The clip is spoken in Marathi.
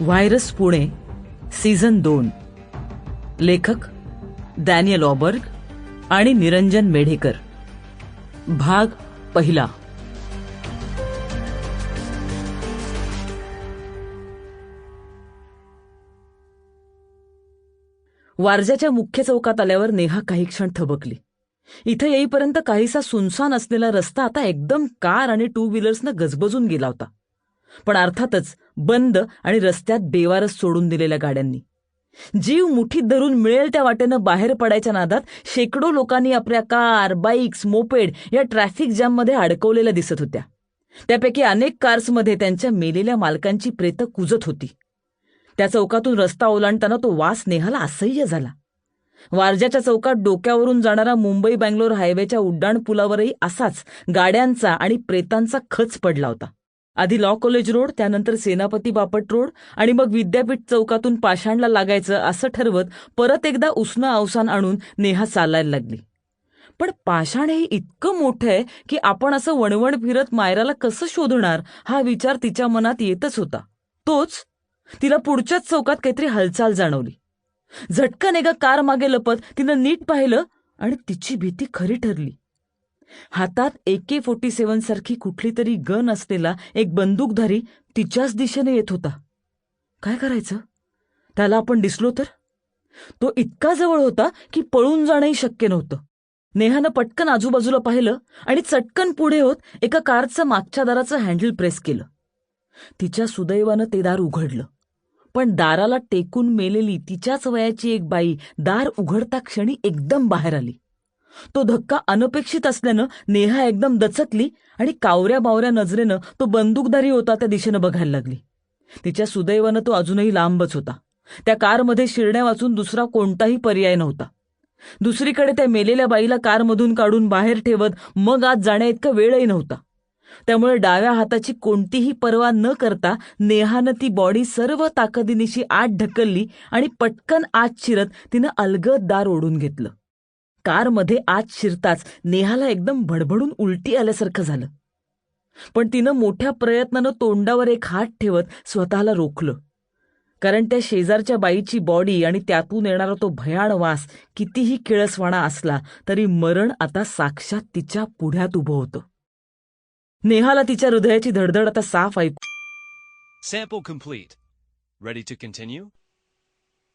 व्हायरस पुणे सीझन दोन. लेखक डॅनियल ऑबर्ग आणि निरंजन मेढेकर. भाग पहिला. वारजाच्या मुख्य चौकात आल्यावर नेहा काही क्षण थबकली. इथं येईपर्यंत काहीसा सुनसान असलेला रस्ता आता एकदम कार आणि टू व्हीलर्सनं गजबजून गेला होता. पण अर्थातच बंद आणि रस्त्यात बेवारस सोडून दिलेल्या गाड्यांनी. जीव मुठीत धरून मिळेल त्या वाटेनं बाहेर पडायच्या नादात शेकडो लोकांनी आपल्या कार बाईक्स मोपेड या ट्रॅफिक जॅममध्ये अडकवलेल्या दिसत होत्या. त्यापैकी अनेक कार्समध्ये त्यांच्या मेलेल्या मालकांची प्रेतं कुजत होती. त्या चौकातून रस्ता ओलांडताना तो वास नेहाला असह्य झाला. वारजाच्या चौकात डोक्यावरून जाणारा मुंबई बँगलोर हायवेच्या उड्डाण पुलावरही असाच गाड्यांचा आणि प्रेतांचा खच पडला होता. आधी लॉ कॉलेज रोड त्यानंतर सेनापती बापट रोड आणि मग विद्यापीठ चौकातून पाषाणला लागायचं असं ठरवत परत एकदा उष्ण अवसान आणून नेहा चालायला लागली. पण पाषाण हे इतकं मोठं आहे की आपण असं वणवण फिरत मायराला कसं शोधणार हा विचार तिच्या मनात येतच होता. तोच तिला पुढच्याच चौकात काहीतरी हालचाल जाणवली. झटकन एका कार मागे लपत तिनं नीट पाहिलं आणि तिची भीती खरी ठरली. हातात ए के फोर्टी सेवन सारखी कुठली तरी गन असलेला एक बंदूकधारी तिच्याच दिशेने येत होता. काय करायचं? त्याला आपण दिसलो तर? तो इतका जवळ होता की पळून जाणंही शक्य नव्हतं. नेहानं पटकन आजूबाजूला पाहिलं आणि चटकन पुढे होत एका कारचं मागच्या दाराचं हँडल प्रेस केलं. तिच्या सुदैवानं ते दार उघडलं. पण दाराला टेकून मेलेली तिच्याच वयाची एक बाई दार उघडता क्षणी एकदम बाहेर आली. तो धक्का अनपेक्षित असल्यानं नेहा एकदम दचकली आणि कावऱ्या बावऱ्या नजरेनं तो बंदूकधारी होता त्या दिशेनं बघायला लागली. तिच्या सुदैवानं तो अजूनही लांबच होता. त्या कारमध्ये शिरण्या वाचून दुसरा कोणताही पर्याय नव्हता. दुसरीकडे त्या मेलेल्या बाईला कारमधून काढून बाहेर ठेवत मग आत जाण्या इतका वेळही नव्हता. त्यामुळे डाव्या हाताची कोणतीही पर्वा न करता नेहानं ती बॉडी सर्व ताकदीनिशी आत ढकलली आणि पटकन आत शिरत तिनं अलगद दार ओढून घेतलं. कारमध्ये आत शिरताच नेहाला एकदम भडभडून उलटी आल्यासारखं झालं. पण तिनं मोठ्या प्रयत्नानं तोंडावर एक हात ठेवत स्वतःला रोखलं. कारण त्या शेजारच्या बाईची बॉडी आणि त्यातून येणारा तो भयाण वास कितीही किळसवाणा असला तरी मरण आता साक्षात तिच्या पुढ्यात उभं होतं. नेहाला तिच्या हृदयाची धडधड आता साफ ऐकू